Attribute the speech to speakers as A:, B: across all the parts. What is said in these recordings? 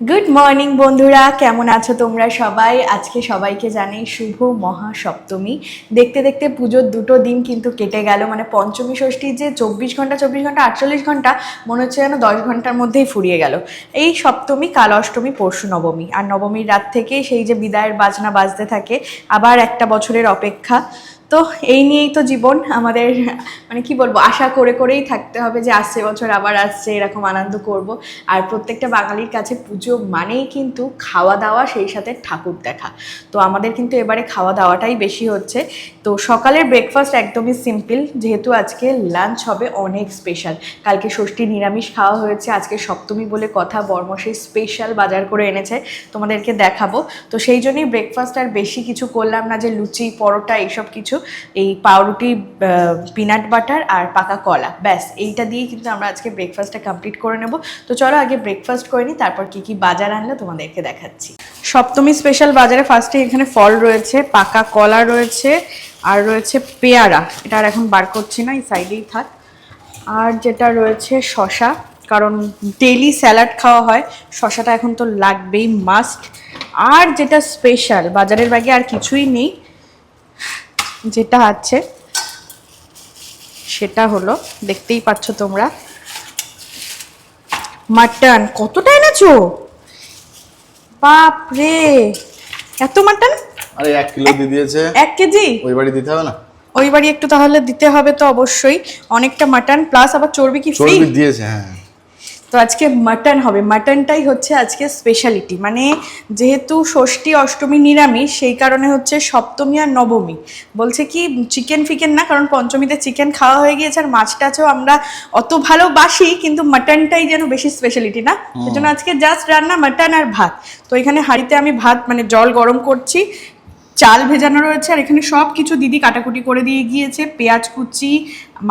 A: Good morning বন্ধুরা। কেমন আছো তোমরা সবাই? আজকে সবাইকে জানাই শুভ মহা সপ্তমী দেখতে দেখতে পুজোর দুটো দিন কিন্তু কেটে গেল। মানে পঞ্চমী, ষষ্ঠী যে চব্বিশ ঘণ্টা চব্বিশ ঘণ্টা, আটচল্লিশ ঘণ্টা, মনে হচ্ছে যেন দশ ঘণ্টার মধ্যেই ফুরিয়ে গেল। এই সপ্তমী, কাল অষ্টমী, পরশু নবমী। আর নবমীর রাত থেকে সেই যে বিদায়ের বাজনা বাজতে থাকে, আবার একটা বছরের অপেক্ষা। তো এই নিয়েই তো জীবন আমাদের মানে কি বলব, আশা করে করেই থাকতে হবে যে আসছে বছর আবার আসছে, এরকম আনন্দ করব। আর প্রত্যেকটা বাঙালির কাছে পুজো মানেই কিন্তু খাওয়া দাওয়া, সেই সাথে ঠাকুর দেখা। তো আমাদের কিন্তু এবারে খাওয়া দাওয়াটাই বেশি হচ্ছে। তো সকালের ব্রেকফাস্ট একদমই সিম্পল যেহেতু আজকে লাঞ্চ হবে অনেক স্পেশাল কালকে ষষ্ঠী নিরামিষ খাওয়া হয়েছে, আজকে সপ্তমী বলে কথা বর্মশে স্পেশাল বাজার করে এনেছে, তোমাদেরকে দেখাবো। তো সেই জন্যই ব্রেকফাস্ট আর বেশি কিছু করলাম না যে লুচি, পরোটা, এইসব কিছু। এই পাউরুটি পিনাট বাটার আর পাকা কলা। ব্যাস, এইটা দিয়েই কিন্তু আমরা আজকে ব্রেকফাস্টটা কমপ্লিট করে নেব। তো চলো আগে ব্রেকফাস্ট করে নিই তারপর কি কি বাজার আনলে তোমাদেরকে দেখাচ্ছি। সপ্তমী স্পেশাল বাজারে ফার্স্টে এখানে ফল রয়েছে, পাকা কলা রয়েছে, আর রয়েছে পেয়ারা। এটা আর এখন বার করছি না, এই সাইডেই থাক। আর যেটা রয়েছে শশা কারণ ডেইলি স্যালাড খাওয়া হয় শশাটা এখন তো লাগবেই মাস্ট আর যেটা স্পেশাল বাজারের ব্যাগে আর কিছুই নেই। যেটা আছে সেটা হলো দেখতেই পাচ্ছ তোমরা মাটন। কতটা এনেছো? বাপ রে এত মাটন?
B: আরে এক কিলো দিয়ে দিয়েছে।
A: এক কেজি?
B: ওই বাড়ি দিতে হবে না?
A: ওই বাড়ি একটু তাহলে দিতে হবে তো অবশ্যই। অনেকটা মাটন প্লাস আবার চর্বি কি ফ্রি
B: চর্বি দিয়েছে হ্যাঁ।
A: তো আজকে মাটন হবে। মাটনটাই হচ্ছে আজকে স্পেশালিটি মানে যেহেতু ষষ্ঠী অষ্টমী নিরামিষ সেই কারণে হচ্ছে সপ্তমী আর নবমী। বলছে কি চিকেন ফিকেন না কারণ পঞ্চমীতে চিকেন খাওয়া হয়ে গিয়েছে আর মাছ টাছও আমরা অত ভালোবাসি কিন্তু মাটনটাই যেন বেশি স্পেশালিটি না? সেজন্য আজকে জাস্ট রান্না মাটন আর ভাত। তো এখানে হাঁড়িতে আমি ভাত মানে জল গরম করছি। চাল ভেজানো রয়েছে আর এখানে সব কিছু দিদি কাটাকুটি করে দিয়ে গিয়েছে। পেঁয়াজ কুচি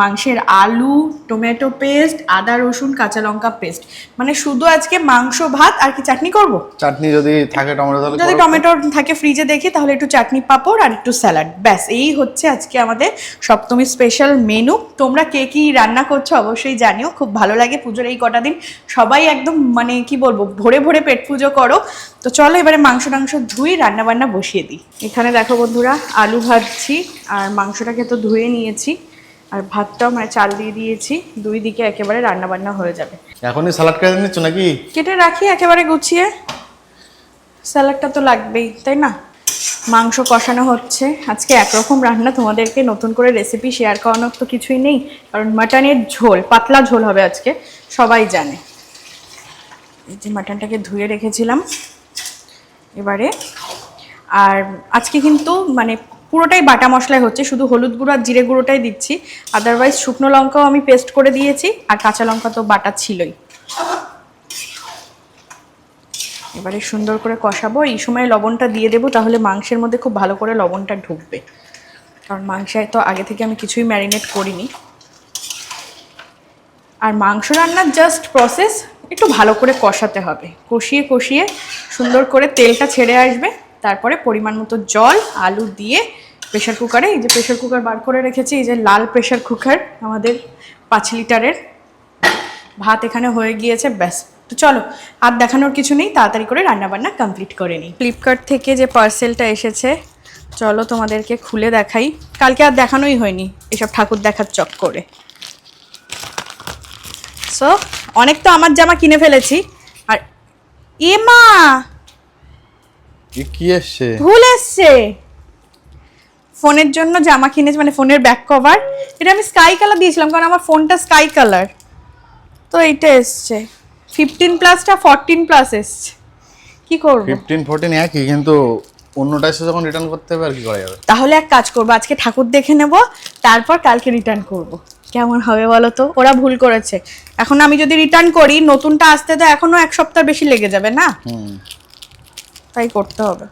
A: মাংসের আলু টমেটো পেস্ট আদা রসুন কাঁচা লঙ্কা পেস্ট মানে শুধু আজকে মাংস ভাত আর কি চাটনি করব?
B: চাটনি যদি থাকে টমেটো তাহলে
A: যদি টমেটো থাকে ফ্রিজে দেখি তাহলে একটু চাটনি পাঁপড় আর একটু স্যালাড ব্যাস এই হচ্ছে আজকে আমাদের সপ্তমী স্পেশাল মেনু তোমরা কে কি রান্না করছ অবশ্যই জানিও। খুব ভালো লাগে পুজোর এই কটা দিন। সবাই একদম মানে কি বলব ভরে ভরে পেট পুজো করো। তো চলো এবারে মাংস টাংস ধুই রান্না বান্না বসিয়ে দিই। এখানে দেখো বন্ধুরা আলু ভাজছি আর মাংসটাকে তো ধুয়ে নিয়েছি। আর ভাতটাও মানে চাল দিয়ে দিয়েছি দুই দিকে একেবারে রান্না বান্না হয়ে যাবে।
B: এখনই সালাড কেটে নিচ্ছ নাকি?
A: কেটে রাখি একেবারে গুছিয়ে। স্যালাডটা তো লাগবেই তাই না? মাংস কষানো হচ্ছে আজকে একরকম রান্না তোমাদেরকে নতুন করে রেসিপি শেয়ার করানোর তো কিছুই নেই কারণ মাটনের ঝোল পাতলা ঝোল হবে আজকে সবাই জানে। এই যে মাটনটাকে ধুয়ে রেখেছিলাম এবারে। আর আজকে কিন্তু মানে পুরোটাই বাটা মশলায় হচ্ছে, শুধু হলুদ গুঁড়ো আর জিরে গুঁড়োটাই দিচ্ছি। আদারওয়াইজ শুকনো লঙ্কাও আমি পেস্ট করে দিয়েছি, আর কাঁচা লঙ্কা তো বাটা ছিলই। এবারে সুন্দর করে কষাবো। এই সময় লবণটা দিয়ে দেবো, তাহলে মাংসের মধ্যে খুব ভালো করে লবণটা ঢুকবে। কারণ মাংসে তো আগে থেকে আমি কিছুই ম্যারিনেট করিনি। আর মাংস রান্নার জাস্ট প্রসেস একটু ভালো করে কষাতে হবে। কষিয়ে কষিয়ে সুন্দর করে তেলটা ছেড়ে আসবে। তারপরে পরিমাণ মতো জল, আলু দিয়ে প্রেশার কুকারে এই যে প্রেশার কুকার বার করে রেখেছি এই যে লাল প্রেশার কুকার আমাদের পাঁচ লিটারের ভাত এখানে হয়ে গিয়েছে ব্যাস। তো চলো আর দেখানোর কিছু নেই তাড়াতাড়ি করে রান্নাবান্না কমপ্লিট করে নিই। ফ্লিপকার্ট থেকে যে পার্সেলটা এসেছে চলো তোমাদেরকে খুলে দেখাই। কালকে আর দেখানোই হয়নি এসব ঠাকুর দেখার চক করে। সো অনেক তো আমার জামা কিনে ফেলেছি আর এ মা
B: কি এসছে?
A: ভুল এসছে! ফোনের জন্য জামা কিনেছি মানে ফোনের ব্যাক কভার এটা আমি স্কাই কালার দিয়েছিলাম কারণ আমার ফোনটা স্কাই কালার তো এইটা এসছে। ফিফটিন প্লাসটা ফরটিন প্লাস এসছে। কি করব?
B: ফিফটিন ফোরটিন একই কিন্তু অন্যটা এসে যখন রিটার্ন করতে হবে আর কি করা যাবে?
A: তাহলে এক কাজ করব আজকে ঠাকুর দেখে নেব তারপর কালকে রিটার্ন করব। কেমন হবে বলো তো? ওরা ভুল করেছে। এখন আমি যদি রিটার্ন করি নতুনটা আসতে তো এখনও এক সপ্তাহ বেশি লেগে যাবে না? তাই করতে হবে।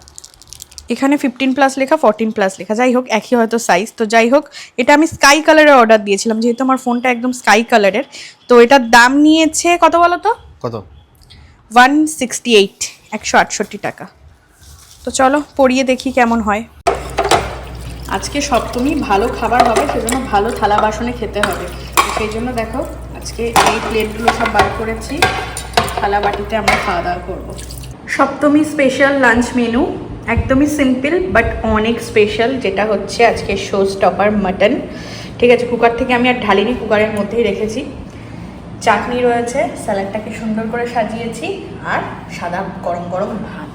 A: এখানে ফিফটিন প্লাস লেখা ফোরটিন প্লাস লেখা। যাই হোক একই হয়তো সাইজ তো যাই হোক এটা আমি স্কাই কালারের অর্ডার দিয়েছিলাম যেহেতু আমার ফোনটা একদম স্কাই কালারের তো এটার দাম নিয়েছে কত বলো তো?
B: কত?
A: ওয়ান সিক্সটি এইট একশো আটষট্টি টাকা। তো চলো পরিয়ে দেখি কেমন হয়। আজকে সপ্তমী ভালো খাবার হবে সেজন্য ভালো থালা বাসনে খেতে হবে। সেই জন্য দেখো আজকে এই প্লেটগুলো সব বার করেছি। থালা বাটিতে আমরা খাওয়া দাওয়া করব। সপ্তমী স্পেশাল লাঞ্চ মেনু একদমই সিম্পল বাট অনেক স্পেশাল যেটা হচ্ছে আজকে শো স্টপার মাটন ঠিক আছে কুকার থেকে আমি আর ঢালিনি কুকারের মধ্যেই রেখেছি। চাটনি রয়েছে স্যালাডটাকে সুন্দর করে সাজিয়েছি, আর সাদা গরম গরম ভাত।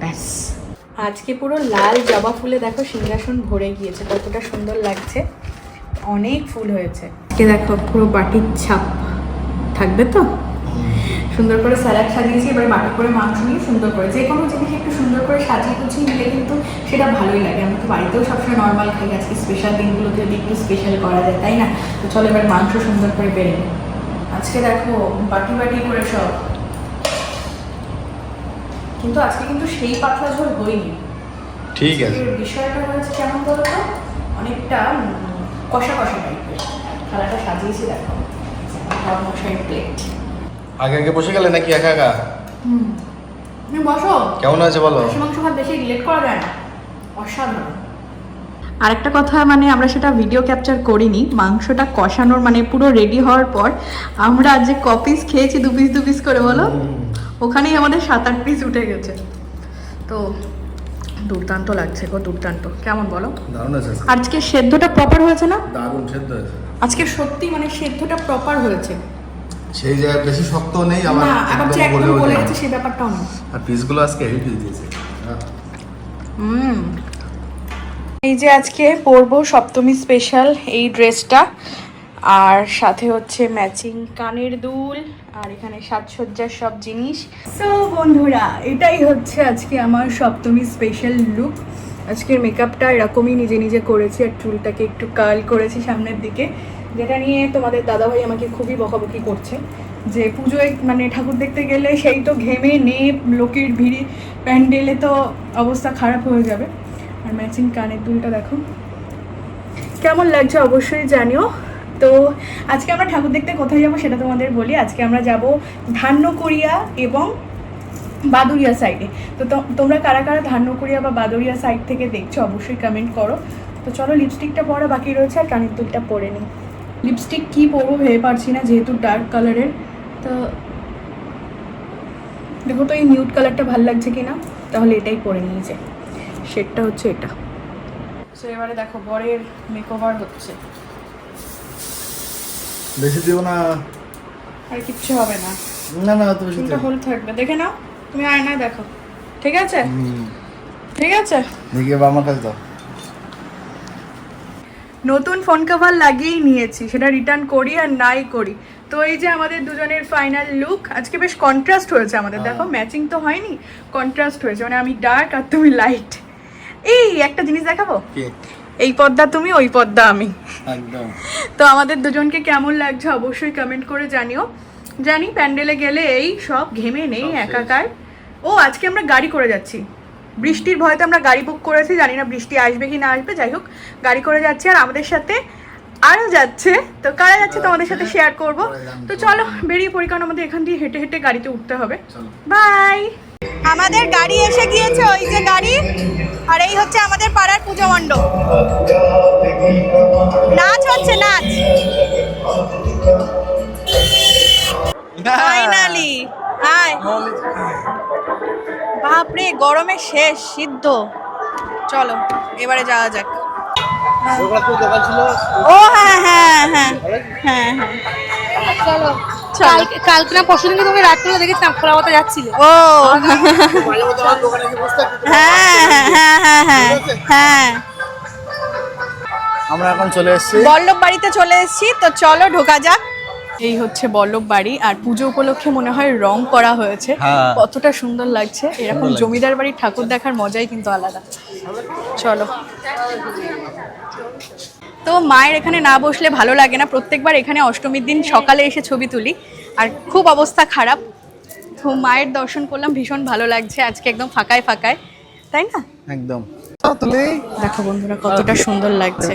A: ব্যাস। আজকে পুরো লাল জবা ফুলে দেখো, সিংহাসন ভরে গিয়েছে, কতটা সুন্দর লাগছে। অনেক ফুল হয়েছে। দেখো পুরো বাটির ছাপ। থাকবে তো? সুন্দর করে স্যালাড সাজিয়েছি এবার বাটি করে মাংস নিয়ে সুন্দর করে যে কোনো জিনিস একটু সুন্দর করে সাজিয়ে গুছিয়ে নিলে কিন্তু সেটা ভালোই লাগে। আমরা তো বাড়িতেও সবসময় নর্মাল খাই আজকে স্পেশাল দিনগুলোতে যদি একটু স্পেশাল করা যায় তাই না? তো চলো এবার মাংস সুন্দর করে বেড়ে আজকে দেখো বাটি বাটি করে সব। কিন্তু আজকে কিন্তু সেই পাতলা ঝোল হয়নি।
B: ঠিক আছে।
A: বিষয়টা হয়েছে কেমন বলো তো? অনেকটা কষা কষা টাইপের থালাটা সাজিয়েছি দেখো। মশাই প্লেট
B: আগে আগে বসে গেলে নাকি একা একা?
A: হুম। তুমি বসো।
B: কেমন আছে বলো?
A: মাংস ভাত বেশি রিলেট করা যায় না। অসাধারণ। আরেকটা কথা মানে আমরা সেটা ভিডিও ক্যাপচার করিনি। মাংসটা কষানোর মানে পুরো রেডি হওয়ার পর আমরা যে কপিস খেয়েছি দু পিস দু পিস করে বলো? ওখানেই আমাদের সাত আট পিস উঠে গেছে। তো দুর্দান্ত লাগছে গো দুর্দান্ত। কেমন বলো? আজকে সেদ্ধটা প্রপার হয়েছে না?
B: দারুণ সেদ্ধ আছে
A: আজকে সত্যি মানে সেদ্ধটা প্রপার হয়েছে।
B: সেই জায়গায় বেশি শক্ত নেই আবার
A: না আবার যে
B: একদম
A: বলে
B: না।
A: গেছে সেই ব্যাপারটাও নেই।
B: আর পিসগুলো আজকে হেভি পিস দিয়েছে। হ্যাঁ।
A: হুম। এই যে আজকে পরবো সপ্তমী স্পেশাল এই ড্রেসটা আর সাথে হচ্ছে ম্যাচিং কানের দুল আর এখানে সাজসজ্জার সব জিনিস। সো বন্ধুরা এটাই হচ্ছে আজকে আমার সপ্তমী স্পেশাল লুক আজকের মেকআপটা এরকমই নিজে নিজে করেছি আর চুলটাকে একটু কার্ল করেছি সামনের দিকে। যেটা নিয়ে তোমাদের দাদাভাই আমাকে খুবই বকাবকি করছে, যে পুজোয় মানে ঠাকুর দেখতে গেলে সেই তো ঘেমে নে লোকের ভিড়ে, প্যান্ডেলে তো অবস্থা খারাপ হয়ে যাবে। আর ম্যাচিং কানের দুলটা দেখো। কেমন লাগছে অবশ্যই জানিও। তো আজকে আমরা ঠাকুর দেখতে কোথায় যাব সেটা তোমাদের বলি। আজকে আমরা যাব ধান্যকড়িয়া এবং বাদুরিয়া সাইডে তো তোমরা কারা কারা ধান্যকড়িয়া বা বাদুরিয়া সাইড থেকে দেখছ অবশ্যই কমেন্ট করো। তো চলো লিপস্টিকটা পরা বাকি রয়েছে আর কানের দুলটা পরে নিই। লিপস্টিক কি পরবো ভেবে পারছি না যেহেতু ডার্ক কালারের তো দেখো তো এই নিউড কালারটা ভালো লাগছে কি না তাহলে এটাই পরে নিয়েছে শেডটা হচ্ছে এটা। সো এবারে দেখো বরের মেকওভার হচ্ছে।
B: বেশি দিব না।
A: আর কিচ্ছু হবে না।
B: না না তো বেশি দিও।
A: হোল থাকবে। দেখে নাও তুমি আয়নায় দেখো। ঠিক আছে? ঠিক আছে?
B: দেখি আমার কাছে দাও
A: নতুন ফোন কভার লাগিয়েই নিয়েছি সেটা রিটার্ন করি আর নাই করি। তো এই যে আমাদের দুজনের ফাইনাল লুক আজকে বেশ কন্ট্রাস্ট হয়েছে আমাদের। দেখো ম্যাচিং তো হয়নি কন্ট্রাস্ট হয়েছে। মানে আমি ডার্ক আর তুমি লাইট এই একটা জিনিস দেখাবো? এই পদ্মা তুমি ওই পদ্মা আমি।
B: একদম।
A: তো আমাদের দুজনকে কেমন লাগছে অবশ্যই কমেন্ট করে জানিও। জানি প্যান্ডেলে গেলে এই সব ঘেমে নেই একাকার। ও আজকে আমরা গাড়ি করে যাচ্ছি। বৃষ্টির ভয়তে আমরা গাড়ি বুক করেছি জানি না বৃষ্টি আসবে কি না আসবে যাই হোক গাড়ি করে যাচ্ছি আর আমাদের সাথে আরও যাচ্ছে। তো কারা যাচ্ছে তোমাদের সাথে শেয়ার করব। তো চলো বেরিয়ে পড়ি কারণ আমাদের এখান দিয়ে হেঁটে হেঁটে গাড়িতে উঠতে হবে। বাই আমাদের গাড়ি এসে গিয়েছে ওই যে গাড়ি আর এই হচ্ছে আমাদের পাড়ার পুজো মণ্ডপ। নাচ হচ্ছে নাচ। ফাইনালি আয় বাপরে গরমে শেষ সিদ্ধ। চলো এবারে যাওয়া যাক। ও হ্যাঁ হ্যাঁ হ্যাঁ হ্যাঁ হ্যাঁ।
C: চলো।
A: চলো।
C: কালকে কালকে না পরশু দিনকে তোমাকে রাত্রে দেখেছিলাম খোলা মতো যাচ্ছিলে।
A: ও। হ্যাঁ হ্যাঁ হ্যাঁ হ্যাঁ হ্যাঁ
B: আমরা এখন চলে এসেছি।
A: বল্লভ বাড়িতে চলে এসেছি তো চলো ঢোকা যাক। এই হচ্ছে বল্লভ বাড়ি আর পুজো উপলক্ষে মনে হয় রং করা হয়েছে।
B: হ্যাঁ।
A: কতটা সুন্দর লাগছে। এরকম জমিদার বাড়ির ঠাকুর দেখার মজাই কিন্তু আলাদা। চলো। তো মায়ের এখানে না বসলে ভালো লাগে না। প্রত্যেকবার এখানে অষ্টমীর দিন সকালে এসে ছবি তুলি। আর খুব অবস্থা খারাপ। তো মায়ের দর্শন করলাম ভীষণ ভালো লাগছে। আজকে একদম ফাঁকায় ফাঁকায়। তাই না?
B: একদম।
A: দেখো বন্ধুরা কতটা সুন্দর লাগছে।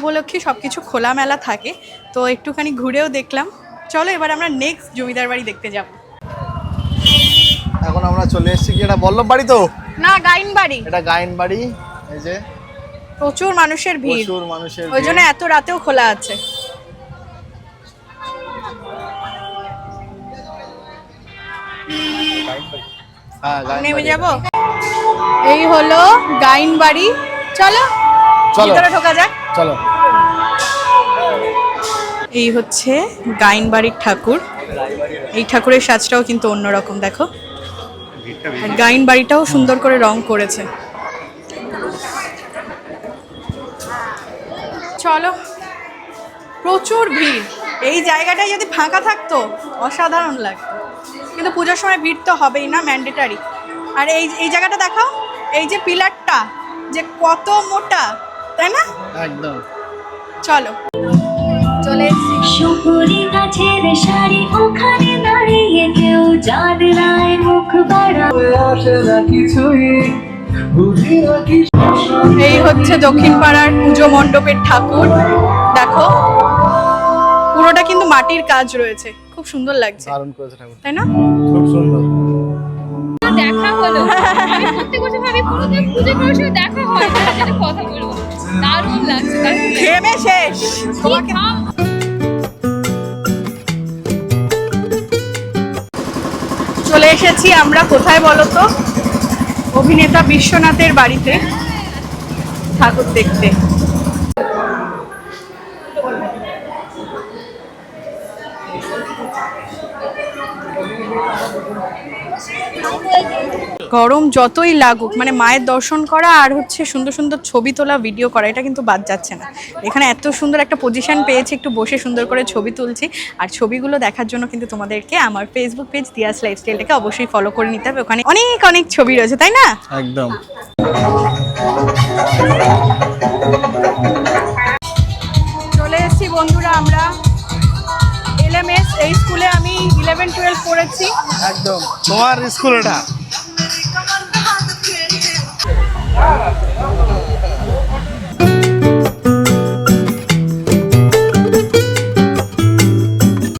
A: উপলক্ষে সব সবকিছু খোলামেলা থাকে তো একটুখানি ঘুরেও দেখলাম। চলো এবার আমরা নেক্সট জমিদার বাড়ি দেখতে যাব।
B: এখন আমরা চলে এসেছি কি এটা বল্লভ বাড়ি তো?
A: না গাইন বাড়ি।
B: এটা গায়েন বাড়ি এই যে।
A: প্রচুর মানুষের ভিড়।
B: প্রচুর মানুষের
A: ওই জন্য এত রাতেও খোলা আছে।
B: হ্যাঁ
A: নেমে যাব? এই হলো গাইন বাড়ি। চলো
B: চলো।
A: ঢোকা যাক।
B: চলো।
A: এই হচ্ছে গাইন বাড়ির ঠাকুর। এই ঠাকুরের সাজটাও কিন্তু অন্যরকম দেখো। আর গাইন বাড়িটাও সুন্দর করে রং করেছে। চলো প্রচুর ভিড়। এই জায়গাটায় যদি ফাঁকা থাকতো অসাধারণ লাগতো। কিন্তু পুজোর সময় ভিড় তো হবেই না ম্যান্ডেটারি আর এই এই জায়গাটা দেখাও এই যে পিলারটা যে কত মোটা তাই না?
B: একদম।
A: চলো। চলে
D: সুপুরি গাছের শাড়ি ওখানে দাঁড়িয়ে কেউ জানলায় মুখ বাড়া।
A: এই হচ্ছে দক্ষিণ পাড়ার পুজো মণ্ডপের ঠাকুর। দেখো পুরোটা কিন্তু মাটির কাজ রয়েছে। খুব সুন্দর লাগছে।
B: দারুণ করেছে ঠাকুর।
A: তাই না?
B: খুব সুন্দর।
C: দেখা হলো। আমি প্রত্যেক বছর ভাবি কোনোদিন পুজো করার সময় দেখা হয় কথা বলব। দারুণ লাগছে।
A: ঘেমে শেষ। তোমাকে এসেছি আমরা কোথায় বলো তো অভিনেতা বিশ্বনাথের বাড়িতে ঠাকুর দেখতে। গরম যতই লাগুক মানে মায়ের দর্শন করা আর হচ্ছে সুন্দর সুন্দর ছবি তোলা ভিডিও করা, এটা কিন্তু বাদ যাচ্ছে না। এখানে এত সুন্দর একটা পজিশন পেয়েছি, একটু বসে সুন্দর করে ছবি তুলছি। আর ছবিগুলো দেখার জন্য কিন্তু তোমাদেরকে আমার ফেসবুক পেজ দিয়াস লাইফস্টাইলটাকে অবশ্যই ফলো করে নিতে হবে। ওখানে অনেক অনেক ছবি রয়েছে, তাই না?
B: একদম।
A: ইলেভেন টুয়েলভ পড়েছি।
B: একদম। তোমার স্কুল এটা?